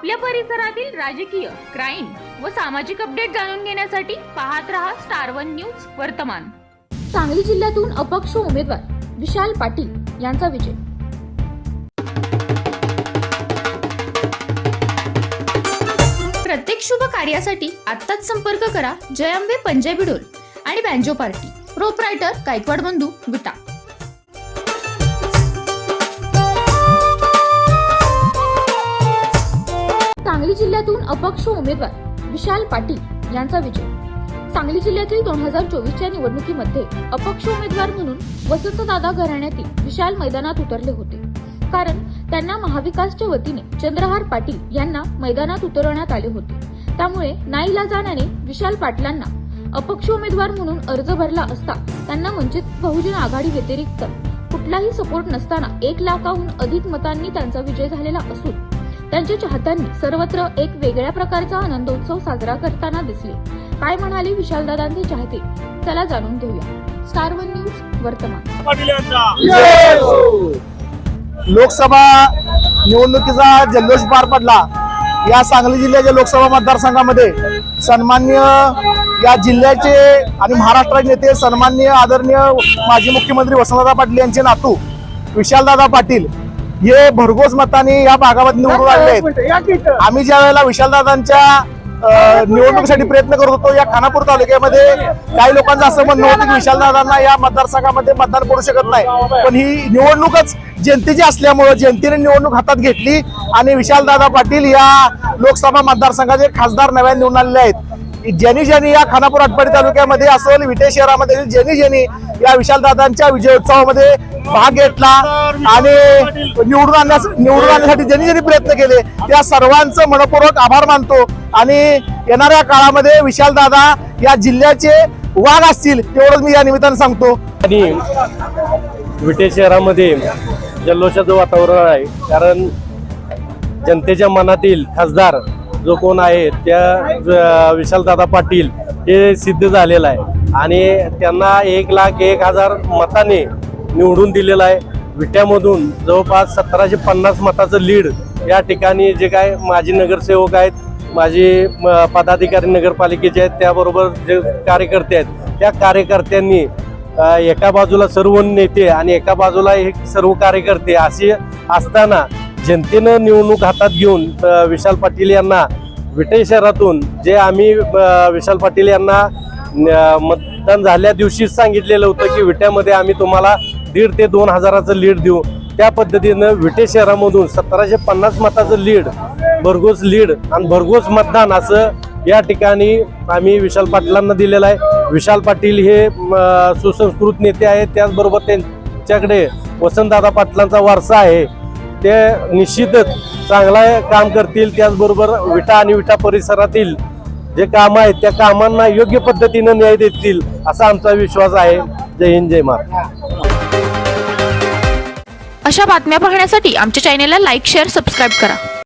आपल्या परिसरातील राजकीय क्राईम व सामाजिक अपडेट जाणून घेण्यासाठी पाहत रहा स्टार वन न्यूज वर्तमान. सांगली जिल्ह्यातून अपक्ष उमेदवार विशाल पाटील यांचा विजय. प्रत्येक शुभ कार्यासाठी आत्ताच संपर्क करा जयंबे पंजाबी डोल आणि बँजो पार्टी. प्रोपरायटर गायकवाड बंधू विटा जिल्ह्यातून अपक्ष उमेदवार विशाल पाटील यांचा विजय. सांगली जिल्ह्यातील दोन हजार चोवीसच्या निवडणुकीमध्ये अपक्ष उमेदवार म्हणून वसंतदादा घराण्यातील विशाल मैदानात उतरले होते. कारण त्यांना महाविकासच्या वतीने चंद्रहार पाटील यांना मैदानात उतरवण्यात आले होते. त्यामुळे नाईलाजानाने विशाल पाटलांना अपक्ष उमेदवार म्हणून अर्ज भरला असता त्यांना वंचित बहुजन आघाडी व्यतिरिक्त कुठलाही सपोर्ट नसताना एक लाखाहून अधिक मतांनी त्यांचा विजय झालेला असून त्यांच्या चाहत्यांनी सर्वत्र एक वेगळ्या प्रकारचा आनंदोत्सव साजरा करताना दिसले. काय म्हणाले विशालदादांचे चाहते? चला जाणून घेऊया. स्टार वन न्यूज वर्तमान. पाटील यांचा लोकसभा निवडणुकीचा जल्लोष पार पडला. या सांगली जिल्ह्याच्या लोकसभा मतदारसंघामध्ये सन्मान्य या जिल्ह्याचे आणि महाराष्ट्राचे नेते सन्मान्य आदरणीय माजी मुख्यमंत्री वसंतदादा पाटील यांचे नातू विशालदादा पाटील हे भरघोस मताने या भागामध्ये निवडून आले आहेत. आम्ही ज्या वेळेला विशालदादांच्या निवडणुकीसाठी प्रयत्न करत होतो या खानापूर तालुक्यामध्ये काही लोकांचं असं म्हणणं होतं की विशालदादांना या मतदारसंघामध्ये मतदान करू शकत नाही. पण ही निवडणूकच जनतेची असल्यामुळं जनतेने निवडणूक हातात घेतली आणि विशालदादा पाटील या लोकसभा मतदारसंघाचे खासदार नव्याने निवडून आलेले आहेत. ज्यांनी ज्यांनी या खानापूर आटपाडी तालुक्यामध्ये असेल विटे शहरामध्ये ज्यांनी ज्यांनी या विशालदादांच्या विजयोत्सवामध्ये भाग घेतला आणि निवडून आणण्यास निवडून आणण्यासाठी ज्यांनी ज्यांनी प्रयत्न केले. त्या सर्वांचं मनपूर्वक आभार मानतो आणि येणाऱ्या काळामध्ये विशालदादा या जिल्ह्याचे वाघ असतील तेवढंच मी या निमित्तानं सांगतो. आणि विटे शहरामध्ये जल्लोषाचं वातावरण आहे. कारण जनतेच्या मनातील खासदार जो कोण आहे त्या ज- विशालदादा पाटील हे सिद्ध झालेलं आहे. आणि त्यांना एक लाख एक हजार मताने निवडून दिलेलं आहे. विट्यामधून जवळपास सतराशे पन्नास मताचं लीड या ठिकाणी जे काय माजी नगरसेवक आहेत माझे म- पदाधिकारी नगरपालिकेचे आहेत त्याबरोबर जे कार्यकर्ते आहेत त्या कार्यकर्त्यांनी एका बाजूला सर्व नेते आणि एका बाजूला हे सर्व कार्यकर्ते असे असताना जनतेनं निवडणूक हातात घेऊन विशाल पाटील यांना विटे शहरातून जे आम्ही विशाल पाटील यांना मतदान झाल्या दिवशीच सांगितलेलं होतं की विट्यामध्ये आम्ही तुम्हाला दीड ते दोन हजाराचं लीड देऊ. त्या पद्धतीनं विटे शहरामधून सतराशे पन्नास मताचं लीड भरघोस लीड आणि भरघोस मतदान असं या ठिकाणी आम्ही विशाल पाटलांना दिलेलं आहे. विशाल पाटील हे सुसंस्कृत नेते आहेत. त्याचबरोबर त्यांच्याकडे वसंतदादा पाटलांचा वारसा आहे. ते निश्चितच चांगला काम करतील त्याचबरोबर विटा आणि विटा परिसरातील जे काम आहेत त्या कामांना योग्य पद्धतीनं न्याय देतील असा आमचा विश्वास आहे. जय हिंद जय महाराज अशा बातम्या पाहण्यासाठी आमच्या चॅनेलला लाईक शेअर सबस्क्राईब करा.